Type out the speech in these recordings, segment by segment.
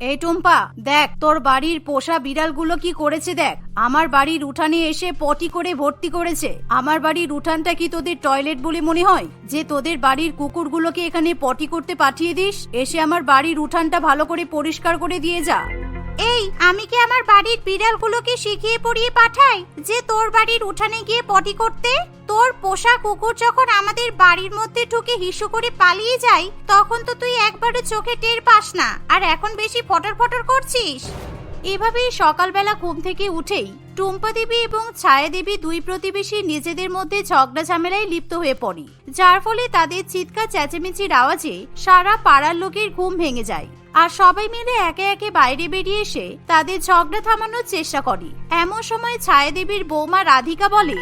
এই টুম্পা, দেখ, তোর বাড়ির পোষা বিড়ালগুলো কি করেছে দেখ। আমার বাড়ির উঠানে এসে পটি করে ভর্তি করেছে। আমার বাড়ির উঠানটা কি তোদের টয়লেট বলে মনে হয়? যে তোদের বাড়ির কুকুরগুলোকে এখানে পটি করতে পাঠিয়ে দিস, এসে আমার বাড়ির উঠানটা ভালো করে পরিষ্কার করে দিয়ে যা। এই, আমি কি আমার বাড়ির বিড়ালগুলোকে শিখিয়ে পড়িয়ে পাঠাই যে তোর বাড়ির উঠানে গিয়ে পটি করতে? তোর পোষা কুকুর যখন আমাদের বাড়ির মধ্যে ঢুকে হিসু করে পালিয়ে যায়, তখন তো তুই একবারে চোখে টের পাস না। আর এখন বেশি ফটর ফটর করছিস? এভাবেই সকালবেলা ঘুম থেকে উঠেই টুম্পা দেবী এবং ছায়া দেবী দুই প্রতিবেশী নিজেদের মধ্যে ঝগড়া ঝামেলায় লিপ্ত হয়ে পড়ে, যার ফলে তাদের চিৎকার, চেঁচেমেচির আওয়াজে সারা পাড়ার লোকের ঘুম ভেঙে যায়। আর সবাই মিলে একে একে বাইরে বেরিয়ে এসে তাদের ঝগড়া থামানোর চেষ্টা করে। এমন সময় ছায়া দেবীর বৌমা রাধিকা বলে,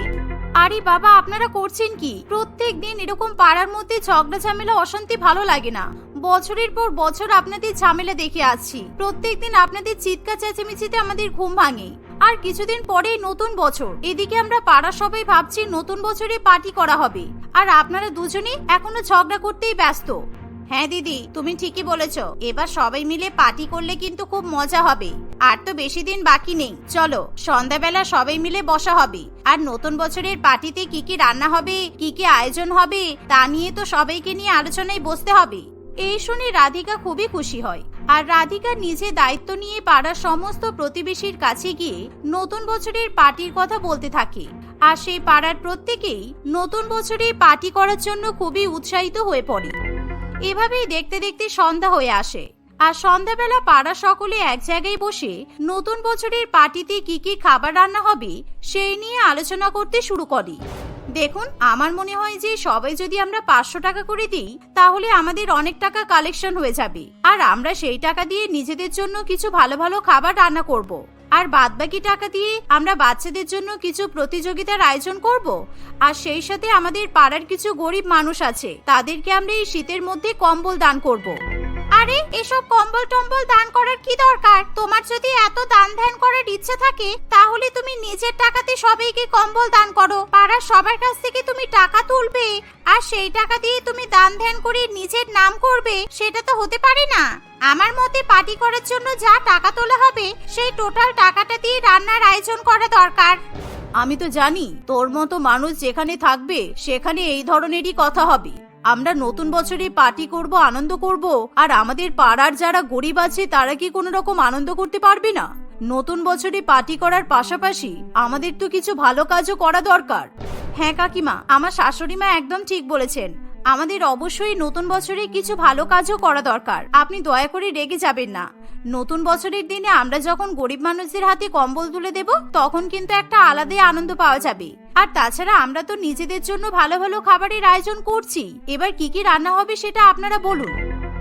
আরে বাবা, আপনারা করছেন কি? প্রত্যেক দিন এরকম পাড়ার মধ্যে ঝগড়া ঝামেলা অশান্তি ভালো লাগে না। বছরের পর বছর আপনাদের ঝামেলা দেখে আসছি। প্রত্যেকদিন আপনাদের চিৎকার চেঁচেমেচিতে আমাদের ঘুম ভাঙে। আর কিছুদিন পরেই নতুন বছর। এদিকে আমরা পাড়া সবাই ভাবছি নতুন বছরে পার্টি করা হবে। আর আপনারা দুজনেই এখনও ঝগড়া করতেই ব্যস্ত। হ্যাঁ দিদি, তুমি ঠিকই বলেছ। এবার সবাই মিলে পার্টি করলে কিন্তু খুব মজা হবে। আর তো বেশি দিন বাকি নেই। চলো, সন্ধ্যাবেলা সবাই মিলে বসা হবে। আর নতুন বছরের পার্টিতে কি কি রান্না হবে, কি কি আয়োজন হবে, তা নিয়ে তো সবাইকে নিয়ে আলোচনায় বসতে হবে। এই শুনে রাধিকা খুবই খুশি হয়। আর রাধিকা নিজে দায়িত্ব নিয়ে পাড়ার সমস্ত প্রতিবেশীর কাছে গিয়ে নতুন বছরের পার্টির কথা বলতে থাকে। আর সেই পাড়ার প্রত্যেকেই নতুন বছরে পার্টি করার জন্য খুবই উৎসাহিত হয়ে পড়ে। এভাবেই দেখতে দেখতে সন্ধ্যা হয়ে আসে। আর সন্ধ্যাবেলা পাড়া সকলে এক জায়গায় বসে নতুন বছরের পার্টিতে কি কি খাবার রান্না হবে, সেই নিয়ে আলোচনা করতে শুরু করি। দেখুন, আমার মনে হয় যে সবাই যদি আমরা পাঁচশো টাকা করে দিই, তাহলে আমাদের অনেক টাকা কালেকশন হয়ে যাবে। আর আমরা সেই টাকা দিয়ে নিজেদের জন্য কিছু ভালো ভালো খাবার রান্না করব। আর বাদবাকি টাকা দিয়ে আমরা বাচ্চাদের জন্য কিছু প্রতিযোগিতার আয়োজন করব। আর সেই সাথে আমাদের পাড়ার কিছু গরিব মানুষ আছে, তাদেরকে আমরা এই শীতের মধ্যে কম্বল দান করব। আরে, এসব কম্বল টম্বল দান করার কি দরকার? তোমার যদি এত দান ধ্যান করার ইচ্ছে থাকে, তাহলে তুমি নিজের টাকাতে সবাইকে কম্বল দান করো। পাড়ার সবার কাছ থেকে তুমি টাকা তুলবে, আর সেই টাকা দিয়ে তুমি দান ধ্যান করে নিজের নাম করবে, সেটা তো হতে পারে না। আমার মতে পার্টি করার জন্য যা টাকা তোলা হবে, সেই টোটাল টাকাটা দিয়ে রান্নার আয়োজন করা দরকার। আমি তো জানি, তোর মতো মানুষ যেখানে থাকবে, সেখানে এই ধরনেরই কথা হবে। আমরা নতুন বছরে পার্টি করব, আনন্দ করব, আর আমাদের পাড়ার যারা গরিব আছে, তারা কি কোনো রকম আনন্দ করতে পারবে না? নতুন বছরে পার্টি করার পাশাপাশি, আমাদের তো কিছু ভালো কাজও করা দরকার। হ্যাঁ কাকিমা, আমার শাশুড়ি মা একদম ঠিক বলেছেন। আমাদের অবশ্যই নতুন বছরে কিছু ভালো কাজও করা দরকার। আপনি দয়া করে রেগে যাবেন না। নতুন বছরের দিনে আমরা যখন গরিব মানুষদের হাতে কম্বল তুলে দেব, তখন কিন্তু একটা আলাদাই আনন্দ পাওয়া যাবে। আর তাছাড়া আমরা তো নিজেদের জন্য ভালো ভালো খাবারের আয়োজন করছি। এবার কি কি রান্না হবে সেটা আপনারা বলুন।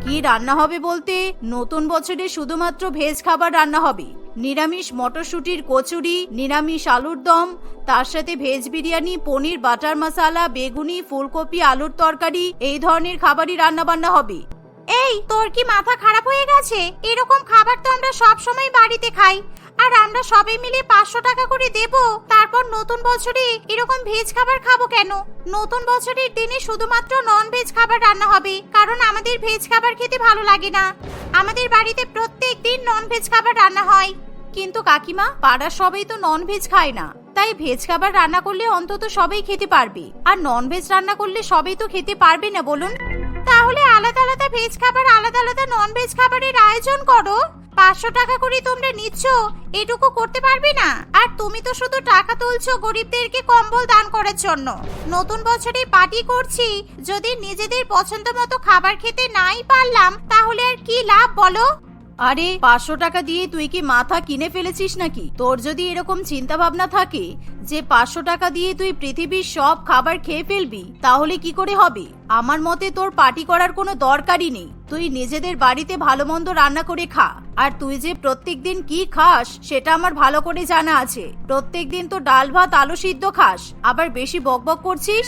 কি রান্না হবে বলতে? নতুন বছরে শুধুমাত্র ভেজ খাবার রান্না হবে। নিরামিষ মটরশুটির কচুরি, নিরামিষ আলুর দম, তার সাথে ভেজ বিরিয়ানি, পনির, বাটার মশালা, বেগুনি, ফুলকপি, আলুর তরকারি, এই ধরনের খাবারই রান্না বান্না হবে। এই, তোর কি মাথা খারাপ হয়ে গেছে? এরকম খাবার তো আমরা সব সময় বাড়িতে খাই। আর আমরা সবাই মিলে পাঁচশো টাকা করে দেব। তারপর নতুন বছরে এরকম ভেজ খাবার খাব কেন? নতুন বছরের দিনে শুধুমাত্র নন ভেজ খাবার রান্না হবে, কারণ আমাদের ভেজ খাবার খেতে ভালো লাগে না। আমাদের বাড়িতে প্রত্যেক দিন নন ভেজ খাবার রান্না হয়। কিন্তু কাকিমা, পাড়ার সবাই তো নন ভেজ খায় না। তাই ভেজ খাবার রান্না করলে অন্তত সবাই খেতে পারবে। আর নন ভেজ রান্না করলে সবাই তো খেতে পারবে না, বলুন। তাহলে আলাদা আলাদা ভেজ খাবার, আলাদা আলাদা নন ভেজ খাবারের আয়োজন করো। পাঁচশো টাকা করে তোমরা নিচ্ছ, এটুকু করতে পারবে না? আর তুমি তো শুধু টাকা তুলছো গরিবদেরকে কম্বল দান করার জন্য। নতুন বছরে পার্টি করছি, যদি নিজেদের পছন্দ মতো খাবার খেতে নাই পারলাম, তাহলে আর কি লাভ বলো? আরে, পাঁচশো টাকা দিয়ে তুই কি মাথা কিনে ফেলেছিস নাকি? তোর যদি এরকম চিন্তা ভাবনা থাকে যে পাঁচশো টাকা দিয়ে তুই পৃথিবীর সব খাবার খেয়ে ফেলবি, তাহলে কি করে হবে? আমার মতে তোর পার্টি করার কোনো দরকারই নেই। তুই নিজেদের বাড়িতে ভালো মন্দ রান্না করে খা। আর তুই যে প্রত্যেক দিন কি খাস, সেটা আমার ভালো করে জানা আছে। প্রত্যেক দিন তো ডাল ভাত, আলু সিদ্ধ খাস। আবার বেশি বকবক করছিস?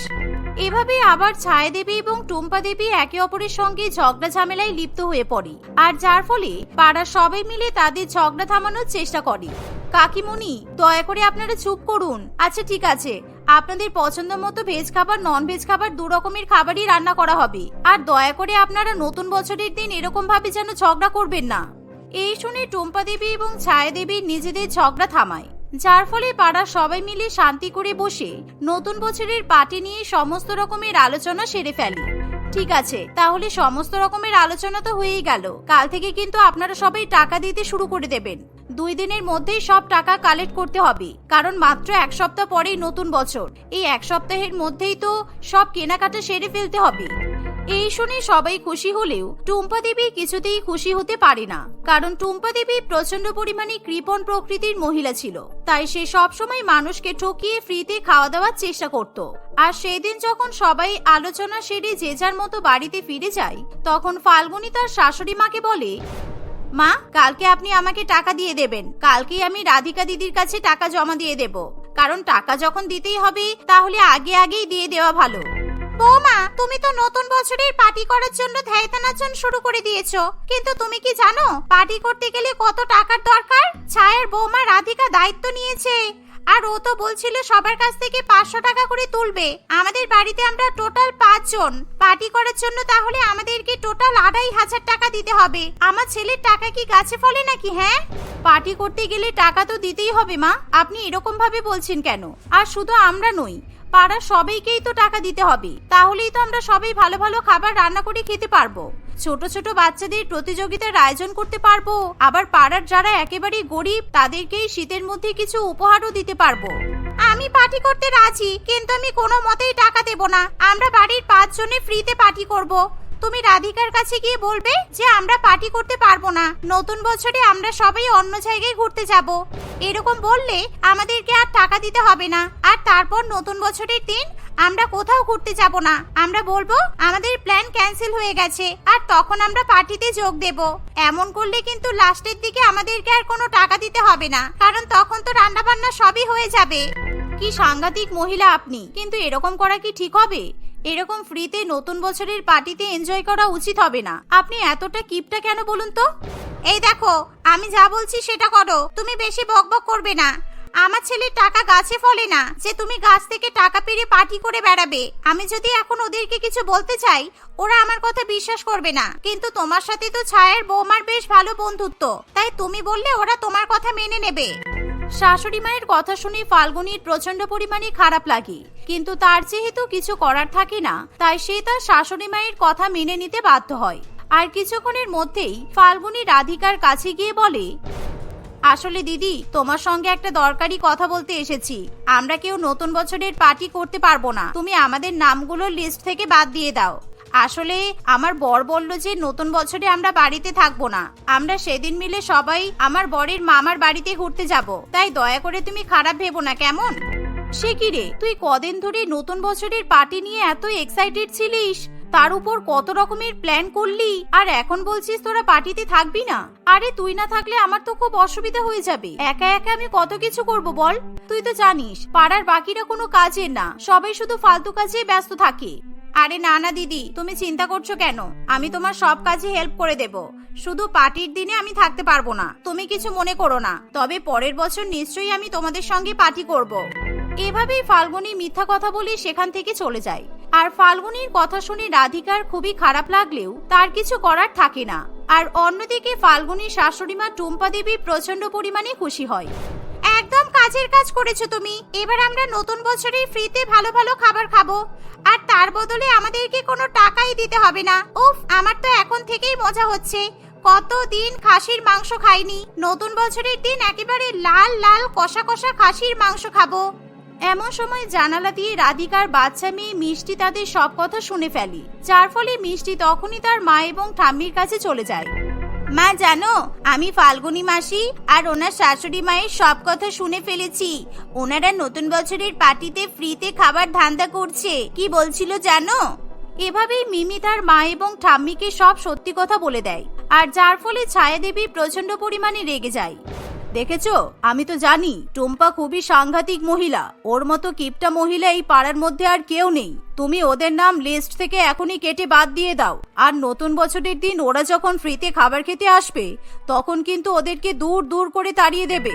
এভাবে আবার ছায়া দেবী এবং টুম্পা দেবী একে অপরের সঙ্গে ঝগড়া ঝামেলায় লিপ্ত হয়ে পড়ে। আর যার ফলে পাড়ার সবাই মিলে তাদের ঝগড়া থামানোর চেষ্টা করে। কাকিমণি, দয়া করে আপনারা চুপ করুন। আচ্ছা ঠিক আছে। আপনাদের পছন্দ মতো ভেজ খাবার নন ভেজ খাবার দু রকমের খাবারই রান্না করা হবে। আর দয়া করে আপনারা নতুন বছরের দিন এরকম ভাবে যেন ঝগড়া করবেন না। এই শুনে টুম্পা দেবী এবং ছায়া দেবী নিজেদের ঝগড়া থামায়। যার ফলে পাড়ার সবাই মিলে শান্তি করে বসে নতুন বছরের পার্টি নিয়ে সমস্ত রকমের আলোচনা সেরে ফেলে। ঠিক আছে, তাহলে সমস্ত রকমের আলোচনা তো হয়েই গেল। কাল থেকে কিন্তু আপনারা সবাই টাকা দিতে শুরু করে দেবেন। দুই দিনের মধ্যেই সব টাকা কালেক্ট করতে হবে, কারণ মাত্র এক সপ্তাহ পরেই নতুন বছর। এই এক সপ্তাহের মধ্যেই তো সব কেনাকাটা সেরে ফেলতে হবে। এই শুনে সবাই খুশি হলেও টুম্পা দেবী কিছুতেই খুশি হতে পারে না। কারণ টুম্পা দেবী প্রচণ্ড পরিমাণে কৃপণ প্রকৃতির মহিলা ছিল। তাই সে সবসময় মানুষকে ঠকিয়ে ফ্রিতে খাওয়া দাওয়ার চেষ্টা করত। আর সেই দিন যখন সবাই আলোচনা সেরে যে যার মতো বাড়িতে ফিরে যায়, তখন ফাল্গুনি তার শাশুড়ি মাকে বলে, মা, কালকে আপনি আমাকে টাকা দিয়ে দেবেন। কালকেই আমি রাধিকা দিদির কাছে টাকা জমা দিয়ে দেব। কারণ টাকা যখন দিতেই হবে, তাহলে আগে আগেই দিয়ে দেওয়া ভালো। বৌমা, তুমি তো নতুন বছরের পার্টি করার জন্য ধ্যায়তানাচন শুরু করে দিয়েছ। কিন্তু তুমি কি জানো, পার্টি করতে গেলে কত টাকার দরকার? ছায়ের বৌমা রাধিকা দায়িত্ব নিয়েছে। আর ও তো বলছিল সবার কাছ থেকে পাঁচশো টাকা করে তুলবে। আমাদের বাড়িতে আমরা টোটাল পাঁচজন। পার্টি করার জন্য তাহলে আমাদেরকে টোটাল আড়াই হাজার টাকা দিতে হবে। আমার ছেলের টাকা কি গাছে ফলে নাকি হ্যাঁ? পার্টি করতে গেলে টাকা তো দিতেই হবে, মা। আপনি এরকম ভাবে বলছেন কেন? আর শুধু আমরা নই। পাড়ার সবাইকেই তো টাকা দিতে হবে। তাহলেই তো আমরা সবাই ভালো ভালো খাবার রান্না করে খেতে পারব। ছোট ছোট বাচ্চাদের প্রতিযোগিতার আয়োজন করতে পারব। আবার পাড়ার যারা একেবারেই গরিব, তাদেরকেই শীতের মধ্যে কিছু উপহারও দিতে পারব। আমি পার্টি করতে রাজি, কিন্তু আমি কোনো মতেই টাকা দেব না। আমরা বাড়ির পাঁচজনে ফ্রিতে পার্টি করব। তুমি রাধিকার কাছে গিয়ে বলবে যে আমরা পার্টি করতে পারব না। নতুন বছরে আমরা সবাই অন্য জায়গায় ঘুরতে যাব। এরকম বললে আমাদেরকে আর টাকা দিতে হবে না। আর তারপর নতুন বছরের দিন আমরা কোথাও ঘুরতে যাব না। আমরা বলব, আমাদের প্ল্যান ক্যান্সেল হয়ে গেছে, আর তখন আমরা পার্টিতে যোগ দেব। এমন করলে কিন্তু লাস্টের দিকে আমাদেরকে আর কোনো টাকা দিতে হবে না। কারণ তখন তো রান্না বান্না সবই হয়ে যাবে। কি সাংঘাতিক মহিলা আপনি। কিন্তু এরকম করা কি ঠিক হবে? এরকম ফ্রিতে নতুন বছরের পার্টিতে এনজয় করা উচিত হবে না। আপনি এতটা কিপটা কেন বলুন তো? এই দেখো, আমি যা বলছি সেটা করো। তুমি বেশি বকবক করবে না। আমার ছেলের টাকা গাছে ফলে না, যে তুমি গাছ থেকে টাকা পেরে পার্টি করে বেড়াবে। আমি যদি এখন ওদেরকে কিছু বলতে চাই, ওরা আমার কথা বিশ্বাস করবে না। কিন্তু তোমার সাথে তো ছায়ের বৌমার বেশ ভালো বন্ধুত্ব। তাই তুমি বললে ওরা তোমার কথা মেনে নেবে। শাশুড়ি মায়ের কথা শুনে ফাল্গুনির প্রচণ্ড পরিমাণে খারাপ লাগে। কিন্তু তার যেহেতু কিছু করার থাকে না, তাই সে তার শাশুড়ি মায়ের কথা মেনে নিতে বাধ্য হয়। আর কিছুক্ষণের মধ্যেই ফাল্গুনি রাধিকার কাছে গিয়ে বলে, আসলে দিদি, তোমার সঙ্গে একটা দরকারি কথা বলতে এসেছি। আমরা কেউ নতুন বছরের পার্টি করতে পারব না। তুমি আমাদের নামগুলোর লিস্ট থেকে বাদ দিয়ে দাও। আসলে আমার বর বলল যে নতুন বছরে আমরা বাড়িতে থাকব না। আমরা সেদিন মিলে সবাই আমার বরের মামার বাড়িতে ঘুরতে যাব। তাই দয়া করে তুমি খারাপ ভেবো না, কেমন? সে কি রে? তুই কদিন ধরে নতুন বছরের পার্টি নিয়ে এত এক্সাইটেড ছিলিস? তার উপর কত রকমের প্ল্যান করলি? আর এখন বলছিস তোরা পার্টিতে থাকবি না? আরে তুই না থাকলে আমার তো খুব অসুবিধা হয়ে যাবে। একা একা আমি কত কিছু করব বল? তুই তো জানিস, পাড়ার বাকিরা কোনো কাজের না। সবাই শুধু ফালতু কাজে ব্যস্ত থাকে। আরে না না দিদি, তুমি চিন্তা করছ কেন? আমি তোমার সব কাজে হেল্প করে দেব। শুধু পার্টির দিনে আমি থাকতে পারব না। তুমি কিছু মনে করো না। তবে পরের বছর নিশ্চয়ই আমি তোমাদের সঙ্গে পার্টি করব। এভাবেই ফাল্গুনি মিথ্যা কথা বলে সেখান থেকে চলে যায়। আর ফাল্গুনির কথা শুনে রাধিকার খুবই খারাপ লাগলেও তার কিছু করার থাকে না। আর অন্যদিকে ফাল্গুনির শাশুড়িমা টুম্পা দেবী প্রচণ্ড পরিমাণে খুশি হয়। একদম কাজের কাজ করেছ তুমি। এবার আমরা নতুন বছরে ফ্রিতে ভালো ভালো খাবার খাব। আর তার বদলে আমাদেরকে কোনো টাকাই দিতে হবে না। উফ, আমার তো এখন থেকেই মজা হচ্ছে। কতদিন খাসির মাংস খাইনি। নতুন বছরের দিন একেবারে লাল লাল, কষা কষা খাসির মাংস খাব। এমন সময় জানালা দিয়ে রাধিকার বাচ্চা মেয়ে মিষ্টি তাদের সব কথা শুনে ফেলি। যার ফলে মিষ্টি তখনই তার মা এবং ঠাম্মির কাছে চলে যায়। মা, জানো, আমি ফাল্গুনী মাসি আর ওনার শাশুড়ি মায়ের সব কথা শুনে ফেলেছি। ওনারা নতুন বছরের পার্টিতে ফ্রিতে খাবার ধান্দা করছে। কি বলছিল জানো? এভাবেই মিমি তার মা এবং ঠাম্মিকে সব সত্যি কথা বলে দেয়। আর যার ফলে ছায়া দেবী প্রচণ্ড পরিমাণে রেগে যায়। দেখেছ? আমি তো জানি, টুম্পা খুবই সাংঘাতিক মহিলা। ওর মতো কিপটা মহিলা এই পাড়ার মধ্যে আর কেউ নেই। তুমি ওদের নাম লিস্ট থেকে এখনই কেটে বাদ দিয়ে দাও। আর নতুন বছরের দিন ওরা যখন ফ্রিতে খাবার খেতে আসবে, তখন কিন্তু ওদেরকে দূর দূর করে তাড়িয়ে দেবে।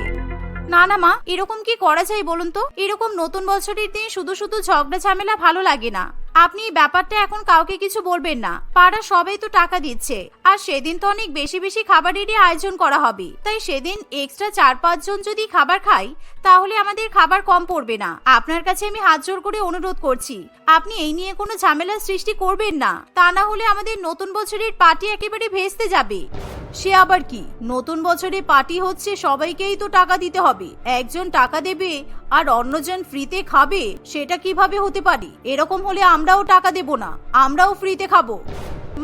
না না, মা, এরকম কি করা যায় বলুন তো? এরকম নতুন বছরের দিন শুধু শুধু ঝগড়া ঝামেলা ভালো লাগে না। আপনি এই ব্যাপারটা এখন কাউকে কিছু বলবেন না। পাড়া সবাই তো টাকা দিচ্ছে। আর সেদিন তো অনেক বেশি বেশি খাবারেরই আয়োজন করা হবে। তাই সেদিন এক্সট্রা চার পাঁচজন যদি খাবার খাই, তাহলে আমাদের খাবার কম পড়বে না। আপনার কাছে আমি হাত জোর করে অনুরোধ করছি। আপনি এই নিয়ে কোনো ঝামেলার সৃষ্টি করবেন না। তা না হলে আমাদের নতুন বছরের পার্টি একেবারে ভেস্তে যাবে। সে আবার কি? নতুন বছরে পার্টি হচ্ছে সবাইকেই তো টাকা দিতে হবে। একজন টাকা দেবে আর অন্যজন ফ্রিতে খাবে, সেটা কীভাবে হতে পারে? এরকম হলে আমরাও টাকা দেব না, আমরাও ফ্রিতে খাব।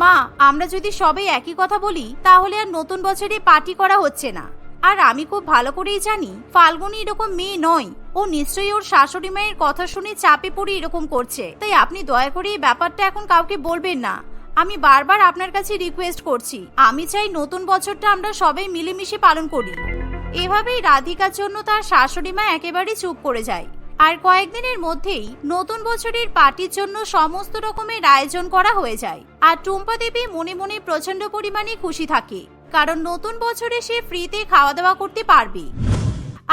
মা, আমরা যদি সবাই একই কথা বলি, তাহলে আর নতুন বছরে পার্টি করা হচ্ছে না। আর আমি খুব ভালো করেই জানি, ফাল্গুনি এরকম মেয়ে নয়। ও নিশ্চয়ই ওর শাশুড়ি মায়ের কথা শুনে চাপে পড়ে এরকম করছে। তাই আপনি দয়া করে এই ব্যাপারটা এখন কাউকে বলবেন না। আমি বারবার আপনার কাছে রিকোয়েস্ট করছি। আমি চাই নতুন বছরটা আমরা সবাই মিলেমিশে পালন করি। এভাবেই রাধিকার জন্য তার শাশুড়ি মা একেবারে চুপ করে যায়। আর কয়েকদিনের মধ্যেই নতুন বছরের পার্টির জন্য সমস্ত রকমের আয়োজন করা হয়ে যায়। আর টুম্পা দেবী মনে মনে প্রচণ্ড পরিমাণে খুশি থাকে, কারণ নতুন বছরে সে ফ্রিতে খাওয়া দাওয়া করতে পারবে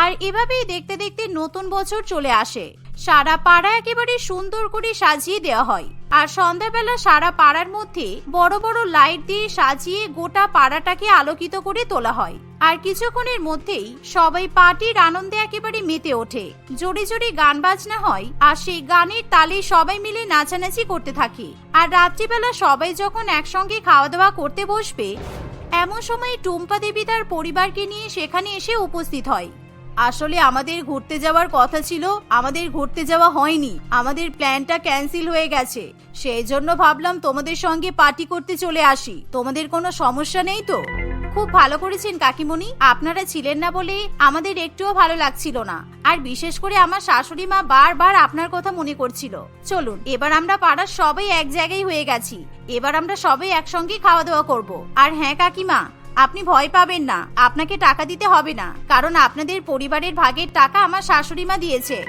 আর এভাবেই দেখতে দেখতে নতুন বছর চলে আসে। সারা পাড়া একেবারে সুন্দর করে সাজিয়ে দেওয়া হয়। আর সন্ধ্যাবেলা সারা পাড়ার মধ্যে বড় বড় লাইট দিয়ে সাজিয়ে গোটা পাড়াটাকে আলোকিত করে তোলা হয়। আর কিছুক্ষণের মধ্যেই সবাই পার্টির আনন্দে একেবারে মেতে ওঠে। জোরে জোরে গান বাজনা হয় আর সেই গানের তালে সবাই মিলে নাচানাচি করতে থাকে। আর রাত্রিবেলা সবাই যখন একসঙ্গে খাওয়া দাওয়া করতে বসবে, এমন সময় টুম্পা দেবী তার পরিবারকে নিয়ে সেখানে এসে উপস্থিত হয়। আসলে আমাদের ঘুরতে যাওয়ার কথা ছিল, আমাদের ঘুরতে যাওয়া হয়নি। আমাদের প্ল্যানটা ক্যান্সেল হয়ে গেছে। সেই জন্য ভাবলাম তোমাদের সঙ্গে পার্টি করতে চলে আসি। তোমাদের কোনো সমস্যা নেই তো? খুব ভালো করেছেন কাকিমণি। আপনারা ছিলেন না বলে আমাদের একটুও ভালো লাগছিল না। আর বিশেষ করে আমার শাশুড়ি মা বারবার আপনার কথা মনে করছিল। চলুন, এবার আমরা পাড়ার সবাই এক জায়গায় হয়ে গেছি। এবার আমরা সবাই একসঙ্গে খাওয়া দাওয়া করব। আর হ্যাঁ কাকিমা আপনি ভয় পাবেন না। আপনাকে টাকা দিতে হবে না। কারণ আপনাদের পরিবারের ভাগের টাকা আমার শাশুড়ি মা দিয়েছে।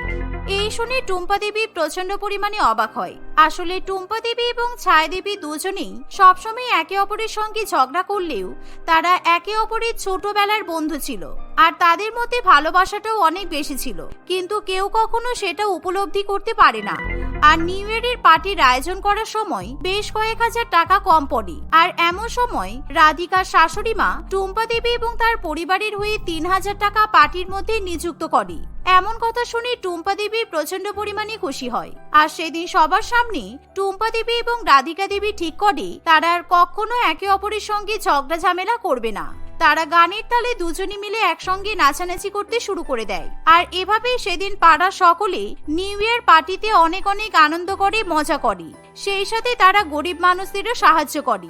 এই শুনে টুম্পা দেবী প্রচণ্ড পরিমাণে অবাক হয়। আসলে টুম্পা দেবী এবং ছায়া দেবী দুজনেই সবসময় একে অপরের সঙ্গে ঝগড়া করলেও তারা একে অপরের ছোটবেলার বন্ধু ছিল। আর তাদের মধ্যে ভালোবাসাটাও অনেক বেশি ছিল। কিন্তু কেউ কখনো সেটা উপলব্ধি করতে পারে না। আর নিউ ইয়ারের পার্টির আয়োজন করার সময় বেশ কয়েক হাজার টাকা কম পড়ে। আর এমন সময় রাধিকার শাশুড়ি মা টুম্পা দেবী এবং তার পরিবারের হয়ে তিন হাজার টাকা পার্টির মধ্যে নিযুক্ত করে। এমন কথা শুনে টুম্পা দেবী প্রচণ্ড পরিমাণে খুশি হয়। আর সেদিন সবার সামনে টুম্পা দেবী এবং রাধিকা দেবী ঠিক করে, তারা আর কখনো একে অপরের সঙ্গে ঝগড়া ঝামেলা করবে না। তারা গানের তালে দুজনে মিলে একসঙ্গে নাচানাচি করতে শুরু করে দেয়। আর এভাবেই সেদিন পাড়ার সকলে নিউ ইয়ার পার্টিতে অনেক অনেক আনন্দ করে, মজা করে। সেই সাথে তারা গরিব মানুষদেরও সাহায্য করে।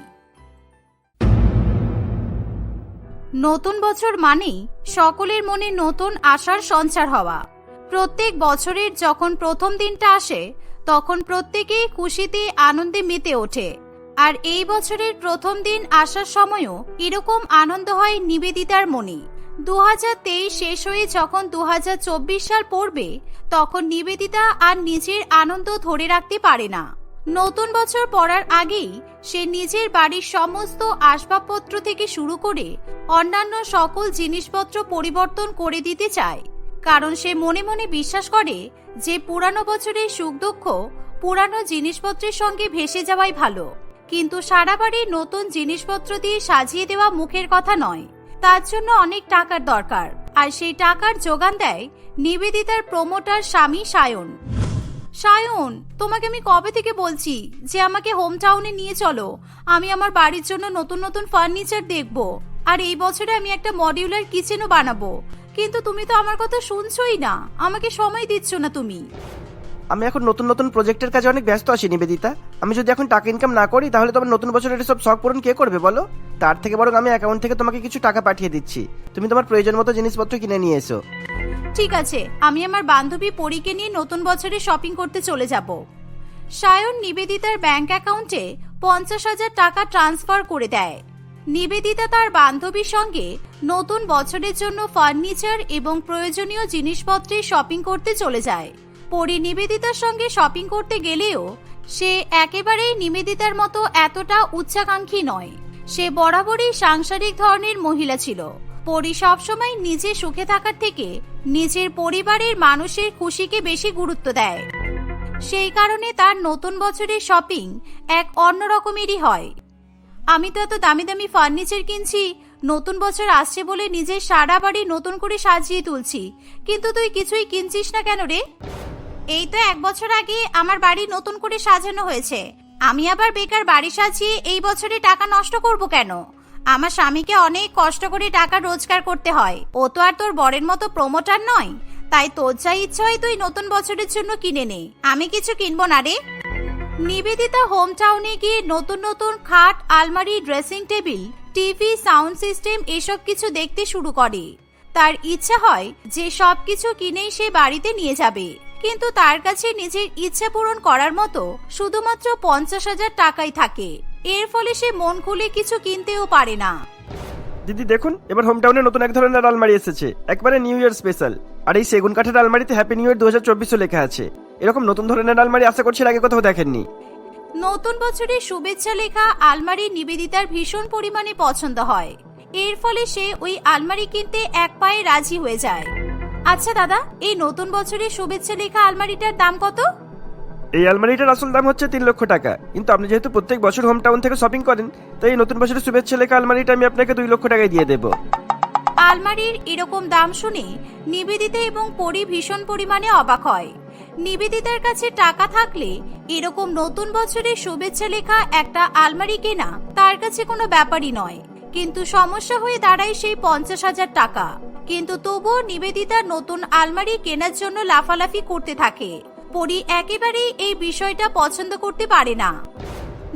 নতুন বছর মানেই সকলের মনে নতুন আশার সঞ্চার হওয়া। প্রত্যেক বছরের যখন প্রথম দিনটা আসে, তখন প্রত্যেকেই খুশিতে আনন্দে মেতে ওঠে। আর এই বছরের প্রথম দিন আসার সময়ও এরকম আনন্দ হয় নিবেদিতার মনে। দু হাজার তেইশ শেষ হয়ে যখন দু হাজার চব্বিশ সাল পড়বে, তখন নিবেদিতা আর নিজের আনন্দ ধরে রাখতে পারে না। নতুন বছর পড়ার আগেই সে নিজের বাড়ির সমস্ত আসবাবপত্র থেকে শুরু করে অন্যান্য সকল জিনিসপত্র পরিবর্তন করে দিতে চায়। কারণ সে মনে মনে বিশ্বাস করে যে পুরানো বছরের সুখ দুঃখ পুরানো জিনিসপত্রের সঙ্গে ভেসে যাওয়াই ভালো। কিন্তু সারা বাড়ি নতুন জিনিসপত্র দিয়ে সাজিয়ে দেওয়া মুখের কথা নয়। তার জন্য অনেক টাকার দরকার। আর সেই টাকার যোগান দেয় নিবেদিতার প্রমোটার স্বামী সায়ন। সায়ন, তোমাকে আমি কবে থেকে বলছি যে আমাকে হোম টাউনে নিয়ে চলো? আমি আমার বাড়ির জন্য নতুন নতুন ফার্নিচার দেখব। আর এই বছরে আমি একটা মডিউলার কিচেনও বানাবো। কিন্তু তুমি তো আমার কথা শুনছোই না। আমাকে সময় দিচ্ছ না তুমি। আমি এখন নতুন নতুন প্রজেক্টের কাজে অনেক ব্যস্ত আছি, নিবেদিতা। আমি যদি এখন টাকা ইনকাম না করি, তাহলে তোমার নতুন বছরের সব শখ পূরণ কে করবে বলো? তার থেকে বরং আমি অ্যাকাউন্ট থেকে তোমাকে কিছু টাকা পাঠিয়ে দিচ্ছি। তুমি তোমার প্রয়োজন মতো জিনিসপত্র কিনে নিয়ে এসো। ঠিক আছে, আমি আমার বান্ধবী পরীকে নিয়ে নতুন বছরে শপিং করতে চলে যাব। সায়ন নিবেদিতার ব্যাংক অ্যাকাউন্টে পঞ্চাশ হাজার টাকা ট্রান্সফার করে দেয়। নিবেদিতা তার বান্ধবীর সঙ্গে নতুন বছরের জন্য ফার্নিচার এবং প্রয়োজনীয় জিনিসপত্রে শপিং করতে চলে যায়। পরি নিবেদিতার সঙ্গে শপিং করতে গেলেও সে একেবারেই নিবেদিতার মতো এতটা উচ্চাকাঙ্ক্ষী নয়। সে বরাবরই সাংসারিক ধরনের মহিলা ছিল। পরি সবসময় নিজে সুখে থাকার থেকে নিজের পরিবারের মানুষের খুশিকে বেশি গুরুত্ব দেয়। সেই কারণে তার নতুন বছরের শপিং এক অন্যরকমেরই হয়। আমি তো এত দামি দামি ফার্নিচার কিনছি, নতুন বছর আসছে বলে নিজের সারা বাড়ি নতুন করে সাজিয়ে তুলছি, কিন্তু তুই কিছুই কিনছিস না কেন রে? এই তো এক বছর আগে আমার বাড়ি নতুন করে সাজানো হয়েছে। আমি আবার বেকার বাড়ি সাজিয়ে এই বছরে টাকা নষ্ট করব কেন? আমার স্বামীকে অনেক কষ্ট করে টাকা রোজগার করতে হয়। ও তো আর তোর বরের মতো প্রমোটার নয়। তাই তোর যা ইচ্ছা হয় তুই নতুন বছরের জন্য কিনে নে। আমি কিছু কিনবো না রে। নিবেদিতা হোম টাউনে গিয়ে নতুন নতুন খাট, আলমারি dressing table TV sound system এসব কিছু দেখতে শুরু করে। তার ইচ্ছা হয় যে সব কিছু কিনেই সে বাড়িতে নিয়ে যাবে। কিন্তু তার কাছে নিজের ইচ্ছা পূরণ করার মতো শুধুমাত্র পঞ্চাশ হাজার টাকাই থাকে। এর ফলে সে মন খুলে কিছু কিনতেও পারে না। দিদি দেখুন এবার হোম টাউনে নতুন এক ধরনের আলমারি এসেছে। একবারে নিউ ইয়ার স্পেশাল আর এই সেগুন কাঠের আলমারিতে হ্যাপি নিউ ইয়ার দু হাজার চব্বিশও লেখা আছে। এরকম নতুন ধরনের আলমারি আশা করছি আগে কোথাও দেখেননি। নতুন বছরের শুভেচ্ছা লেখা আলমারি নিবেদিতার ভীষণ পরিমাণে পছন্দ হয়। এর ফলে সে ওই আলমারি কিনতে এক পায়ে রাজি হয়ে যায়। আচ্ছা দাদা এই নতুন বছরের শুভেচ্ছা লেখা আলমারিটার দাম কত? এই আলমারিটার আসল দাম হচ্ছে তিন লক্ষ টাকা। কিন্তু আপনি যেহেতু প্রত্যেক বছর হোম টাউন থেকে শপিং করেন তাই এই নতুন বছরের শুভেচ্ছা লেখা আলমারিটা আমি আপনাকে দুই লক্ষ টাকায় দিয়ে দেবো। আলমারির এরকম দাম শুনে নিবেদিতা এবং পরি ভীষণ পরিমাণে অবাক হয়। নিবেদিতার কাছে টাকা থাকলে এরকম নতুন বছরের শুভেচ্ছা লেখা একটা আলমারি কেনা তার কাছে কোনো ব্যাপারই নয়। কিন্তু সমস্যা হয়ে দাঁড়ায় সেই পঞ্চাশ হাজার টাকা। কিন্তু তবুও নিবেদিতা নতুন আলমারি কেনার জন্য লাফালাফি করতে থাকে। পরি একেবারেই এই বিষয়টা পছন্দ করতে পারে না।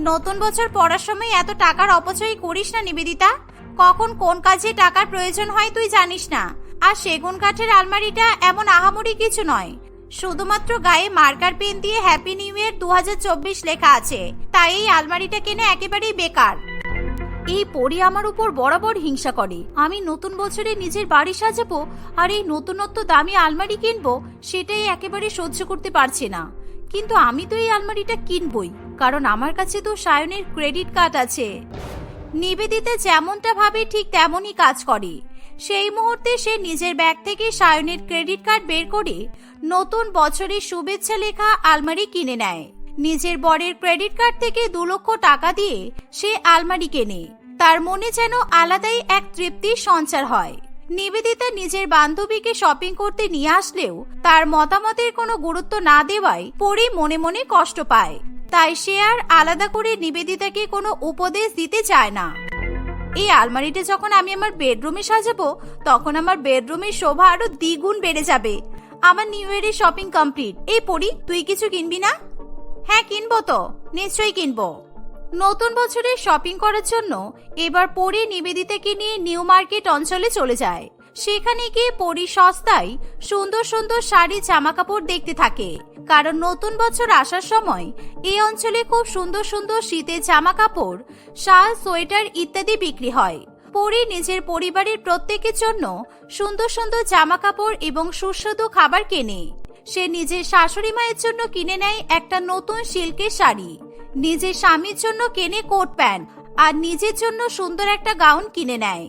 নতুন বছর পড়ার সময় এত টাকার অপচয় করিস না নিবেদিতা। কখন কোন কাজে টাকার প্রয়োজন হয় তুই জানিস না। আর সেগুন কাঠের আলমারিটা এমন আহামরি কিছু নয়। শুধুমাত্র গায়ে মার্কার পেন দিয়ে হ্যাপি নিউ ইয়ার দু হাজার চব্বিশ লেখা আছে। তাই এই আলমারিটা কেনে একেবারেই বেকার। এই পরি আমার উপর বরাবর হিংসা করে। আমি নতুন বছরে নিজের বাড়ি সাজাবো আর এই নতুনত্ব দামি আলমারি কিনবো, সেটাই একেবারে সহ্য করতে পারছে না। কিন্তু আমি তো এই আলমারিটা কিনবই, কারণ আমার কাছে তো সায়নের ক্রেডিট কার্ড আছে। নিবেদিতা যেমনটা ভাবে ঠিক তেমনই কাজ করে। সেই মুহূর্তে সে নিজের ব্যাগ থেকে সায়নের ক্রেডিট কার্ড বের করে নতুন বছরের শুভেচ্ছা লেখা আলমারি কিনে নেয়। নিজের বরের ক্রেডিট কার্ড থেকে দু লক্ষ টাকা দিয়ে সে আলমারি কেনে। তার মনে যেন আলাদাই এক তৃপ্তির সঞ্চার হয়। নিবেদিতা নিজের বান্ধবীকে শপিং করতে নিয়ে আসলেও তার মতামতের কোনো গুরুত্ব না দেওয়ায় পরি মনে মনে কষ্ট পায়। তাই সে আর আলাদা করে নিবেদিতাকে কোনো উপদেশ দিতে চায় না। এই আলমারিটা যখন আমি আমার বেডরুমে সাজাবো, তখন আমার বেডরুমের শোভা আরও দ্বিগুণ বেড়ে যাবে। আমার নিউ ইয়ারের শপিং কমপ্লিট এই পড়ি তুই কিছু কিনবি না? হ্যাঁ কিনবো তো। নিশ্চয়ই কিনবো। নতুন বছরে শপিং করার জন্য এবার পরি নিবেদিতাকে নিয়ে নিউ মার্কেট অঞ্চলে চলে যায়। সেখানে গিয়ে পরি সস্তায় সুন্দর সুন্দর শাড়ি জামা কাপড় দেখতে থাকে। কারণ নতুন বছর আসার সময় এই অঞ্চলে খুব সুন্দর সুন্দর শীতের জামা কাপড় শাল, সোয়েটার ইত্যাদি বিক্রি হয়। পরি নিজের পরিবারের প্রত্যেকের জন্য সুন্দর সুন্দর জামা কাপড় এবং সুস্বাদু খাবার কেনে। সে নিজের শাশুড়ি মায়ের জন্য কিনে নেয় একটা নতুন সিল্কের শাড়ি। নিজের স্বামীর জন্য কেনে কোট প্যান্ট আর নিজের জন্য সুন্দর একটা গাউন কিনে নেয়।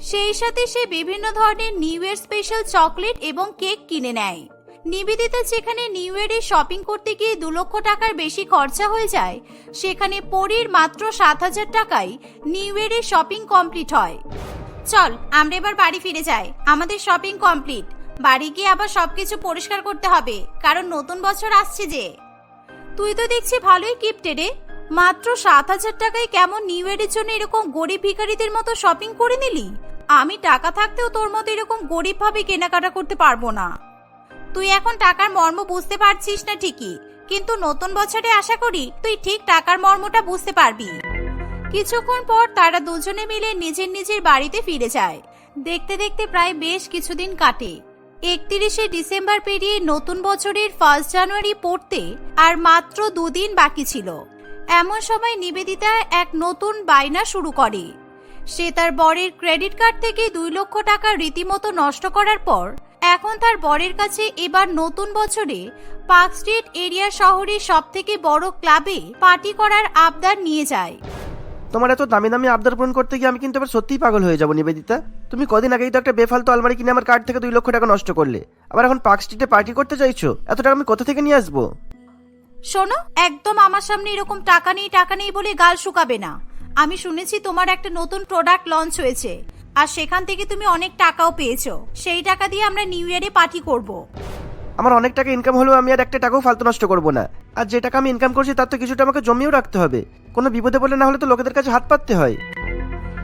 সেই সাথে সে বিভিন্ন ধরনের নিউ ইয়ার স্পেশাল চকলেট এবং কেক কিনে নেয়। নিবেদিতা যেখানে নিউ ইয়ারে শপিং করতে গিয়ে দু লক্ষ টাকার বেশি খরচা হয়ে যায়, সেখানে পরীর মাত্র সাত হাজার টাকায় নিউ ইয়ারে শপিং কমপ্লিট হয়। চল, আমরা এবার বাড়ি ফিরে যাই। আমাদের শপিং কমপ্লিট। বাড়ি গিয়ে আবার সবকিছু পরিষ্কার করতে হবে। কারণ নতুন বছর আসছে যে। তুই তো দেখছি ভালোই কিপটে রে মাত্র সাত হাজার টাকায় কেমন নিউ ইয়ারের জন্য এরকম গরিব ভিখারিদের মতো শপিং করে নিলি? আমি টাকা থাকতেও তোর মতো এরকম গরিব ভাবে কেনাকাটা করতে পারব না। তুই এখন টাকার মর্ম বুঝতে পারছিস না ঠিকই। কিন্তু নতুন বছরে আশা করি তুই ঠিক টাকার মর্মটা বুঝতে পারবি। কিছুক্ষণ পর তারা দুজনে মিলে নিজের নিজের বাড়িতে ফিরে যায়। দেখতে দেখতে প্রায় বেশ কিছুদিন কাটে। একত্রিশে ডিসেম্বর পেরিয়ে নতুন বছরের ফার্স্ট জানুয়ারি পড়তে আর মাত্র দুদিন বাকি ছিল। এমন সময় নিবেদিতা এক নতুন বায়না শুরু করে। সে তার বরের ক্রেডিট কার্ড থেকে দুই লক্ষ টাকা রীতিমতো নষ্ট করার পর এখন তার বরের কাছে এবার নতুন বছরে পার্ক স্ট্রিট এরিয়া শহরের সব থেকে বড় ক্লাবে পার্টি করার আবদার নিয়ে যায়। তোমার এত দামি দামি আবদার পূরণ করতে গিয়ে আমি কিন্তু এবার সত্যিই পাগল হয়ে যাব নিবেদিতা। তুমি কদিন আগেই তো একটা বেফালতু আলমারি কিনে আমার কার্ড থেকে দুই লক্ষ টাকা নষ্ট করলে। আবার এখন পার্ক স্ট্রিটে পার্টি করতে চাইছো? এত টাকা আমি কোথা থেকে নিয়ে আসব? শোনো, একদম আমার সামনে এরকম টাকা নেই টাকা নেই বলে গাল শুকাবে না। আমি শুনেছি তোমার একটা নতুন প্রোডাক্ট লঞ্চ হয়েছে, আর সেখান থেকে তুমি অনেক টাকাও পেয়েছ। সেই টাকা দিয়ে আমরা নিউ ইয়ারে পার্টি করব। আমার অনেক টাকা ইনকাম হলেও আমি আর একটা টাকাও ফালতু নষ্ট করব না। আর যে টাকা আমি ইনকাম করছি, তার তো কিছুটা আমাকে জমিয়েও রাখতে হবে। কোনো বিপদে পড়লে না হলে তো লোকেদের কাছে হাত পাততে হয়।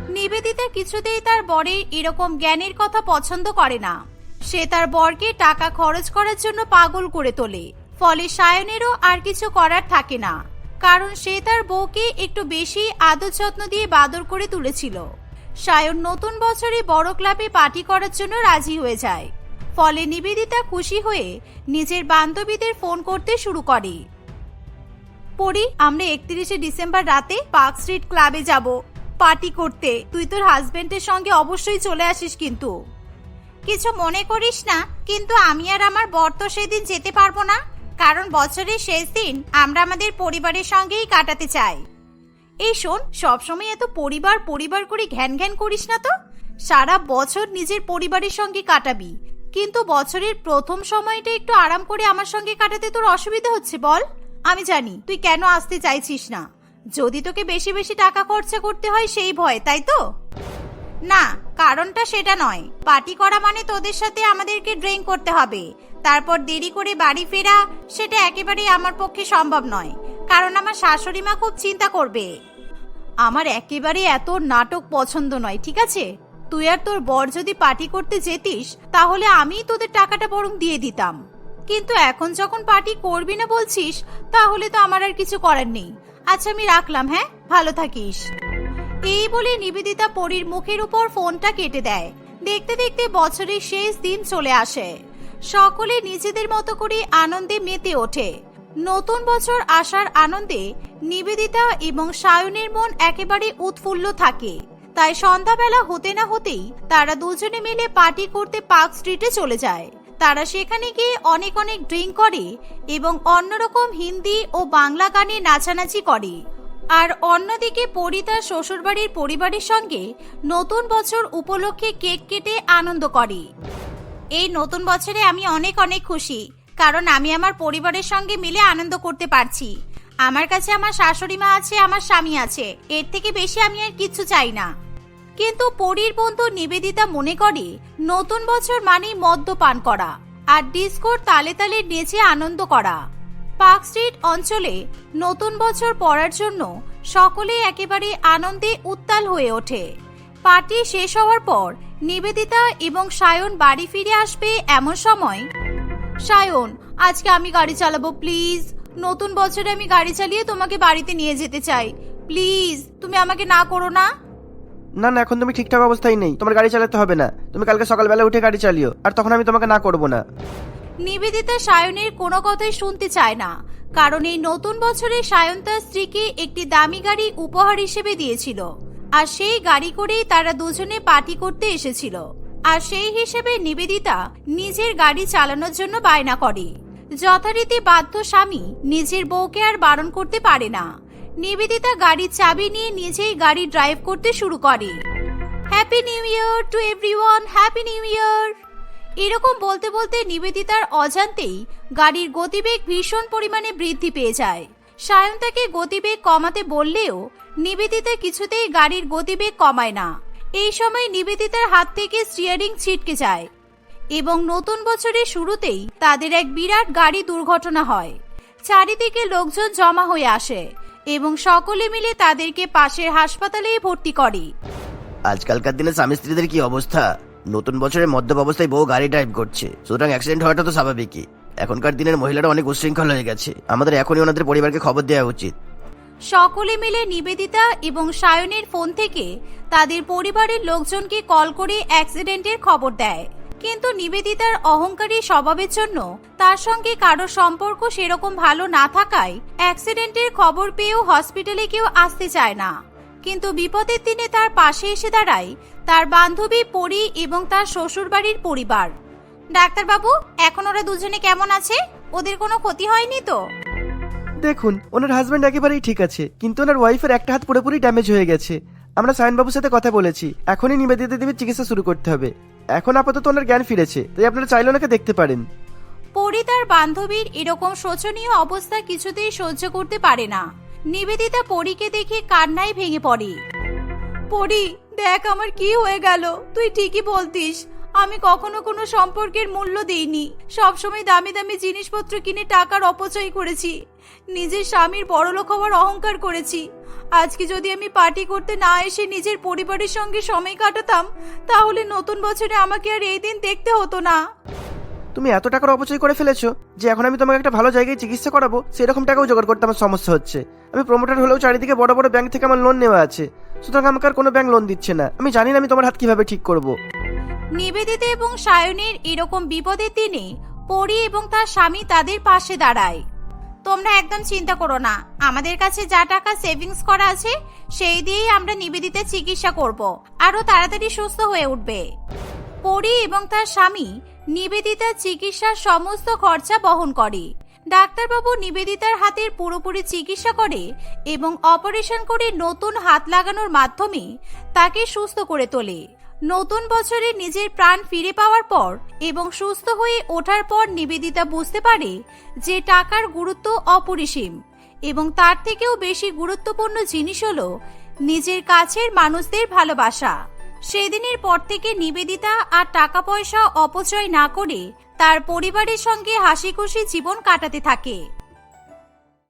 নিবেদিতা কিছুতেই তার বরের এরকম জ্ঞানের কথা পছন্দ করে না। সে তার বরকে টাকা খরচ করার জন্য পাগল করে তোলে। ফলে সায়নেরও আর কিছু করার থাকে না। কারণ সে তার বউকে একটু বেশি আদর যত্ন দিয়ে বাদর করে তুলেছিল। সায়ন নতুন বছরে বড় ক্লাবে পার্টি করার জন্য রাজি হয়ে যায়। ফলে নিবেদিতা খুশি হয়ে নিজের বান্ধবীদের ফোন করতে শুরু করে। পরি, আমরা একত্রিশে ডিসেম্বর রাতে পার্ক স্ট্রিট ক্লাবে যাব। পার্টি করতে। তুই তোর হাজবেন্ডের সঙ্গে অবশ্যই চলে আসিস কিন্তু। কিছু মনে করিস না, কিন্তু আমি আর আমার বর তো সেদিন যেতে পারব না। কারণ বছরের শেষ দিন আমরা আমাদের পরিবারের সঙ্গেই কাটাতে চাই। এই শোন, সবসময় এত পরিবার পরিবার করে ঘ্যান ঘ্যান করিস না তো? সারা বছর নিজের পরিবারের সঙ্গে কাটাবি। কিন্তু বছরের প্রথম সময়টা একটু আরাম করে আমার সঙ্গে কাটাতে তোর অসুবিধা হচ্ছে, বল। আমি জানি, তুই কেন আসতে চাইছিস না। যদি তোকে বেশি বেশি টাকা খরচা করতে হয় সেই ভয়, তাই তো? না, কারণটা সেটা নয়। পার্টি করা মানে তোদের সাথে আমাদেরকে ড্রিঙ্ক করতে হবে। তারপর দেরি করে বাড়ি ফেরা, সেটা একেবারেই আমার পক্ষে সম্ভব নয়। কারণ আমার শাশুড়ি মা খুব চিন্তা করবে। আমার একেবারে এত নাটক পছন্দ নয়, ঠিক আছে? তুই আর তোর বর যদি পার্টি করতে যেতিস, তাহলে আমি তোদের টাকাটা বরং দিয়ে দিতাম। কিন্তু এখন যখন পার্টি করবি না বলছিস, তাহলে তো আমার আর কিছু করার নেই। আচ্ছা আমি রাখলাম হ্যাঁ? ভালো থাকিস। এই বলে নিবেদিতা পরীর মুখের উপর ফোনটা কেটে দেয়। দেখতে দেখতে বছরের শেষ দিন চলে আসে। সকলে নিজেদের মতো করে আনন্দে মেতে ওঠে। নতুন বছর আসার আনন্দে নিবেদিতা এবং সায়নের মন একেবারে উৎফুল্ল থাকে। তাই সন্ধ্যাবেলা হতে না হতেই তারা দুজনে মিলে পার্টি করতে পার্ক স্ট্রিটে চলে যায়। তারা সেখানে গিয়ে অনেক অনেক ড্রিঙ্ক করে এবং অন্যরকম হিন্দি ও বাংলা গানে নাচানাচি করে। আর অন্যদিকে পরি তার শ্বশুরবাড়ির পরিবারের সঙ্গে নতুন বছর উপলক্ষে কেক কেটে আনন্দ করে। এই নতুন বছরে আমি অনেক অনেক খুশি, কারণ আমি আমার পরিবারের সঙ্গে মিলে আনন্দ করতে পারছি। আমার কাছে আমার শাশুড়ি মা আছে, আমার স্বামী আছে। এর থেকে বেশি আমি আর কিছু চাই না। কিন্তু পরীর বন্ধু নিবেদিতা মনে করে, নতুন বছর মানেই মদ্যপান করা আর ডিস্কোর তালে তালে নেচে আনন্দ করা। পার্ক স্ট্রিট অঞ্চলে নতুন বছর পড়ার জন্য সকলে একেবারে আনন্দে উত্তাল হয়ে ওঠে। পার্টি শেষ হওয়ার পর নিবেদিতা এবং সায়ন বাড়ি ফিরে আসবে এমন সময়। সায়ন, আজকে আমি গাড়ি চালাবো, প্লিজ। নতুন বছরে আমি গাড়ি চালিয়ে তোমাকে বাড়িতে নিয়ে যেতে চাই। প্লিজ তুমি আমাকে না করো না। না না এখন তুমি ঠিকঠাক অবস্থায় নেই। তোমার গাড়ি চালাতে হবে না। তুমি কালকে সকালবেলা উঠে গাড়ি চালিও। আর তখন আমি তোমাকে না করব না। নিবেদিতা সায়নের কোনো কথাই শুনতে চায় না। কারণ এই নতুন বছরে সায়ন তার স্ত্রীকে একটি দামি গাড়ি উপহার হিসেবে দিয়েছিল। আর সেই গাড়ি করেই তারা দুজনে পার্টি করতে এসেছিল। আর সেই হিসেবে নিবেদিতা নিজের গাড়ি চালানোর জন্য বায়না করে। যথারীতি বাধ্য স্বামী নিজের বউকে আর বারণ করতে পারে না। নিবেদিতা গাড়ির চাবি নিয়ে নিজেই গাড়ি ড্রাইভ করতে শুরু করে। Happy new year to everyone happy new year এরকম বলতে বলতে নিবেদিতার অজান্তেই গাড়ির গতিবেগ ভীষণ পরিমাণে বৃদ্ধি পেয়ে যায়। সায়ন তাকে গতিবেগ কমাতে বললেও নিবেদিতা কিছুতেই গাড়ির গতিবেগ কমায় না। এই সময় নিবেদিতার হাত থেকে স্টিয়ারিং ছিটকে যায়। এবং নতুন বছরের শুরুতেই তাদের এক বিরাট গাড়ি দুর্ঘটনা হয়। চারিদিকে লোকজন জমা হয়ে আসে এবং সকলে মিলে তাদেরকে পাশের হাসপাতালেই ভর্তি করে। আজকালকার দিনে স্বামী স্ত্রীদের কি অবস্থা? নতুন বছরে মদ্যপ অবস্থায় বউ গাড়ি ড্রাইভ করছে। সুতরাং অ্যাক্সিডেন্ট হওয়াটা তো স্বাভাবিকই। এখনকার দিনের মহিলারা অনেক উশৃঙ্খল হয়ে গেছে। আমাদের এখনই ওনাদের পরিবারকে খবর দেওয়া উচিত। সকলে মিলে নিবেদিতা এবং সায়নের ফোন থেকে তাদের পরিবারের লোকজনকে কল করে অ্যাক্সিডেন্টের খবর দেয়। কিন্তু নিবেদিতার অহংকারী স্বভাবের জন্য তার সঙ্গে কারও সম্পর্ক সেরকম ভালো না থাকায় অ্যাক্সিডেন্টের খবর পেয়েও হসপিটালে কেউ আসতে চায় না। কিন্তু বিপদের দিনে তার পাশে এসে দাঁড়ায় তার বান্ধবী পরি এবং তার শ্বশুরবাড়ির পরিবার। ডাক্তারবাবু, এখন ওরা দুজনে কেমন আছে? ওদের কোনো ক্ষতি হয়নি তো? দেখুন, ওনার হাজব্যান্ড একেবারেই ঠিক আছে, কিন্তু ওনার ওয়াইফের একটা হাত পুরোপুরি ড্যামেজ হয়ে গেছে। আমরা সায়নবাবুর সাথে কথা বলেছি, এখনই নিবেদিতা দেবীর চিকিৎসা শুরু করতে হবে। এখন আপাতত ওনার জ্ঞান ফিরেছে, তাই আপনারা চাইলে ওনাকে দেখতে পারেন। পরি তার বান্ধবীর এরকম শোচনীয় অবস্থা কিছুতেই সহ্য করতে পারে না। নিবেদিতা পরীকে দেখে কান্নায় ভেঙে পড়ে। পরি, দেখ আমার কি হয়ে গেল। তুই ঠিকই বলতিস। আমি কখনো কোনো সম্পর্কের মূল্য দেইনি। সবসময় দামি দামি জিনিসপত্র কিনে টাকার অপচয় করেছি। নিজের স্বামীর বড়লোক হওয়ার অহংকার করেছি। আজকে যদি আমি পার্টি করতে না এসে নিজের পরিবারের সঙ্গে সময় কাটাতাম, তাহলে নতুন বছরে আমাকে আর এই দিন দেখতে হতো না। তুমি এত টাকার অপচয় করে ফেলেছো যে এখন আমি তোমাকে একটা ভালো জায়গায় চিকিৎসা করাবো, সেরকম টাকাও জোগাড় করতে আমার সমস্যা হচ্ছে। আমি প্রমোটার হলেও চারিদিকে বড় বড় ব্যাংক থেকে আমার লোন নেওয়া আছে। সুতরাং আমাকে আর কোনো ব্যাংক লোন দিচ্ছে না। আমি জানি না আমি তোমার হাত কীভাবে ঠিক করব। নিবেদিতা এবং সায়নের এরকম বিপদের দিনে পরি এবং তার স্বামী তাদের পাশে দাঁড়ায়। তোমরা একদম চিন্তা করো না, আমাদের কাছে যা টাকা সেভিংস করা আছে, সেই দিয়েই আমরা নিবেদিতার চিকিৎসা করব। আরও তাড়াতাড়ি সুস্থ হয়ে উঠবে। পরি এবং তার স্বামী নিবেদিতার চিকিৎসার সমস্ত খরচা বহন করে। ডাক্তারবাবু নিবেদিতার হাতের পুরোপুরি চিকিৎসা করে এবং অপারেশন করে নতুন হাত লাগানোর মাধ্যমে তাকে সুস্থ করে তোলে। নতুন বছরে নিজের প্রাণ ফিরে পাওয়ার পর এবং সুস্থ হয়ে ওঠার পর নিবেদিতা বুঝতে পারে যে টাকার গুরুত্ব অপরিসীম এবং তার থেকেও বেশি গুরুত্বপূর্ণ জিনিস হলো নিজের কাছের মানুষদের ভালোবাসা। সেদিনের পর থেকে নিবেদিতা আর টাকা পয়সা অপচয় না করে তার পরিবারের সঙ্গে হাসি খুশি জীবন কাটাতে থাকে।